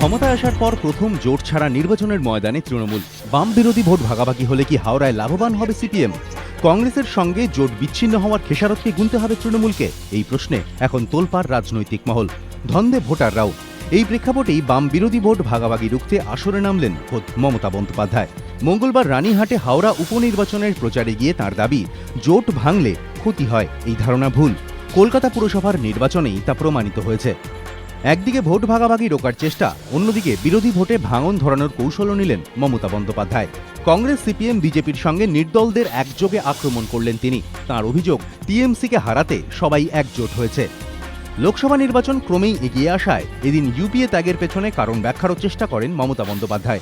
ক্ষমতায় আসার পর প্রথম জোট ছাড়া নির্বাচনের ময়দানে তৃণমূল। বাম বিরোধী ভোট ভাগাভাগি হলে কি হাওড়ায় লাভবান হবে সিপিএম? কংগ্রেসের সঙ্গে জোট বিচ্ছিন্ন হওয়ার খেসারতকে গুনতে হবে তৃণমূলকে? এই প্রশ্নে এখন তোলপাড় রাজনৈতিক মহল। ধন্দে ভোটাররাও। এই প্রেক্ষাপটেই বাম বিরোধী ভোট ভাগাভাগি রুখতে আসরে নামলেন খোদ মমতা বন্দ্যোপাধ্যায়। মঙ্গলবার রানীহাটে হাওড়া উপনির্বাচনের প্রচারে গিয়ে তার দাবি, জোট ভাঙলে ক্ষতি হয়, এই ধারণা ভুল। কলকাতা পুরসভার নির্বাচনেই তা প্রমাণিত হয়েছে। একদিকে ভোট ভাগাভাগি রোকার চেষ্টা, অন্যদিকে বিরোধী ভোটে ভাঙন ধরানোর কৌশলও নিলেন মমতা বন্দ্যোপাধ্যায়। কংগ্রেস, সিপিএম, বিজেপির সঙ্গে নির্দলদের একযোগে আক্রমণ করলেন তিনি। তার অভিযোগ, টিএমসিকে হারাতে সবাই একজোট হয়েছে। লোকসভা নির্বাচন ক্রমেই এগিয়ে আসায় এদিন ইউপিএ ত্যাগের পেছনে কারণ ব্যাখ্যারও চেষ্টা করেন মমতা বন্দ্যোপাধ্যায়।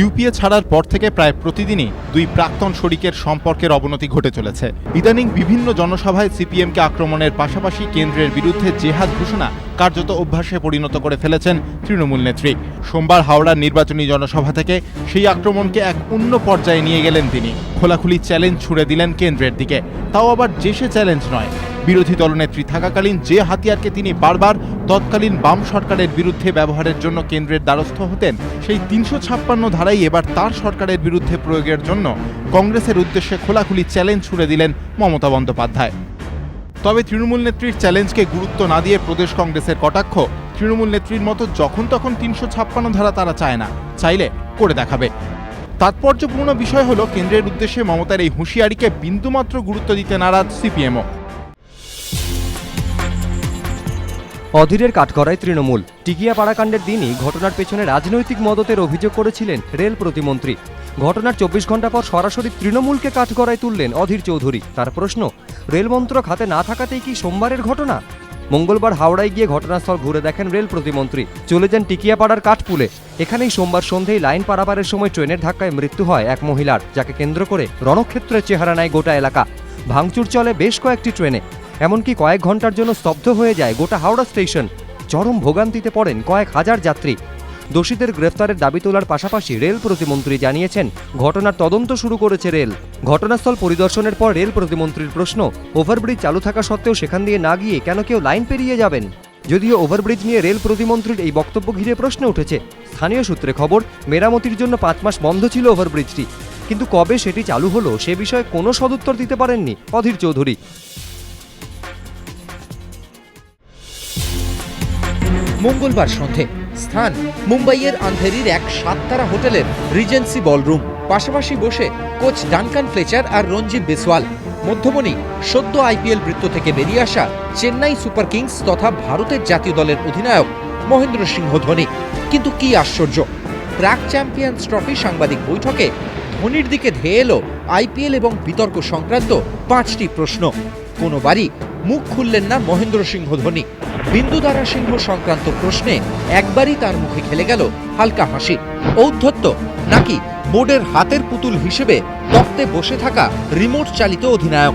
ইউপিএ ছাড়ার পর থেকে প্রায় প্রতিদিনই দুই প্রাক্তন শরিকের সম্পর্কের অবনতি ঘটে চলেছে। ইদানিং বিভিন্ন জনসভায় সিপিএমকে আক্রমণের পাশাপাশি কেন্দ্রের বিরুদ্ধে জেহাদ ঘোষণা কার্যত অভ্যাসে পরিণত করে ফেলেছেন তৃণমূল নেত্রী। সোমবার হাওড়ার নির্বাচনী জনসভা থেকে সেই আক্রমণকে এক অন্য পর্যায়ে নিয়ে গেলেন তিনি। খোলাখুলি চ্যালেঞ্জ ছুড়ে দিলেন কেন্দ্রের দিকে। তাও আবার যে সে চ্যালেঞ্জ নয়। বিরোধী দলনেত্রী থাকাকালীন যে হাতিয়ারকে তিনি বারবার তৎকালীন বাম সরকারের বিরুদ্ধে ব্যবহারের জন্য কেন্দ্রের দ্বারস্থ হতেন সেই তিনশো ছাপ্পান্ন ধারাই এবার তার সরকারের বিরুদ্ধে প্রয়োগের জন্য কংগ্রেসের উদ্দেশ্যে খোলাখুলি চ্যালেঞ্জ ছুড়ে দিলেন মমতা বন্দ্যোপাধ্যায়। তবে তৃণমূল নেত্রীর চ্যালেঞ্জকে গুরুত্ব না দিয়ে প্রদেশ কংগ্রেসের কটাক্ষ, তৃণমূল নেত্রীর মতো যখন তখন তিনশো ছাপ্পান্ন ধারা তারা চায় না, চাইলে করে দেখাবে। তাৎপর্যপূর্ণ বিষয় হলো, কেন্দ্রের উদ্দেশ্যে মমতার এই হুঁশিয়ারিকে বিন্দুমাত্র গুরুত্ব দিতে নারাজ সিপিএমও। অধীরের কাঠগড়ায় তৃণমূল। টিকিয়া পাড়াকাণ্ডের দিনই ঘটনার পেছনে রাজনৈতিক মদতের অভিযোগ করেছিলেন রেল প্রতিমন্ত্রী। ঘটনার চব্বিশ ঘণ্টা পর সরাসরি তৃণমূলকে কাঠগড়ায় তুললেন অধীর চৌধুরী। তার প্রশ্ন রেলমন্ত্রক হাতে না থাকাতেই কি সোমবারের ঘটনা? মঙ্গলবার হাওড়ায় গিয়ে ঘটনাস্থল ঘুরে দেখেন রেল প্রতিমন্ত্রী। চলে যান টিকিয়াপাড়ার কাঠপুলে। এখানেই সোমবার সন্ধেয় লাইন পারাপারের সময় ট্রেনের ধাক্কায় মৃত্যু হয় এক মহিলার, যাকে কেন্দ্র করে রণক্ষেত্রের চেহারা নেয় গোটা এলাকা। ভাঙচুর চলে বেশ কয়েকটি ট্রেনে। এমনকি কয়েক ঘণ্টার জন্য স্তব্ধ হয়ে যায় গোটা হাওড়া স্টেশন। চরম ভোগান্তিতে পড়েন কয়েক হাজার যাত্রী। দোষীদের গ্রেফতারের দাবি তোলার পাশাপাশি রেল প্রতিমন্ত্রী জানিয়েছেন, ঘটনার তদন্ত শুরু করেছে রেল। ঘটনাস্থল পরিদর্শনের পর রেল প্রতিমন্ত্রীর প্রশ্ন, ওভারব্রিজ চালু থাকা সত্ত্বেও সেখান দিয়ে না গিয়ে কেন কেউ লাইন পেরিয়ে যাবেন? যদিও ওভারব্রিজ নিয়ে রেল প্রতিমন্ত্রীর এই বক্তব্য ঘিরে প্রশ্ন উঠেছে। স্থানীয় সূত্রে খবর, মেরামতির জন্য পাঁচ মাস বন্ধ ছিল ওভারব্রিজটি। কিন্তু কবে সেটি চালু হলো সে বিষয়ে কোনো সদুত্তর দিতে পারেননি অধীর চৌধুরী। মঙ্গলবার সন্ধে। স্থান, মুম্বাইয়ের আন্ধেরির এক সাততারা হোটেলের রিজেন্সি বলরুম। পাশাপাশি বসে কোচ ডানকান ফ্লেচার আর রঞ্জিত বিসওয়াল। মধ্যমণি, সদ্য আইপিএল বৃত্ত থেকে বেরিয়ে আসা চেন্নাই সুপার কিংস তথা ভারতের জাতীয় দলের অধিনায়ক মহেন্দ্র সিংহ ধোনি। কিন্তু কি আশ্চর্য, প্রাক চ্যাম্পিয়ন্স ট্রফি সাংবাদিক বৈঠকে ধোনির দিকে ধেয়ে এলো আইপিএল এবং বিতর্ক সংক্রান্ত পাঁচটি প্রশ্ন। কোনোবারই মুখ খুললেন না মহেন্দ্র সিংহ ধোনি। বিন্দুদারা সিংহ সংক্রান্ত প্রশ্নে একবারই তার মুখে খেলে গেল হালকা হাসি। ঔদ্ধত্য নাকি বোর্ডের হাতের পুতুল হিসেবে তক্তে বসে থাকা রিমোট চালিত অধিনায়ক?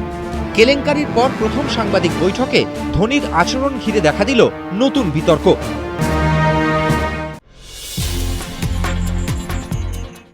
কেলেঙ্কারির পর প্রথম সাংবাদিক বৈঠকে ধোনির আচরণ ঘিরে দেখা দিল নতুন বিতর্ক।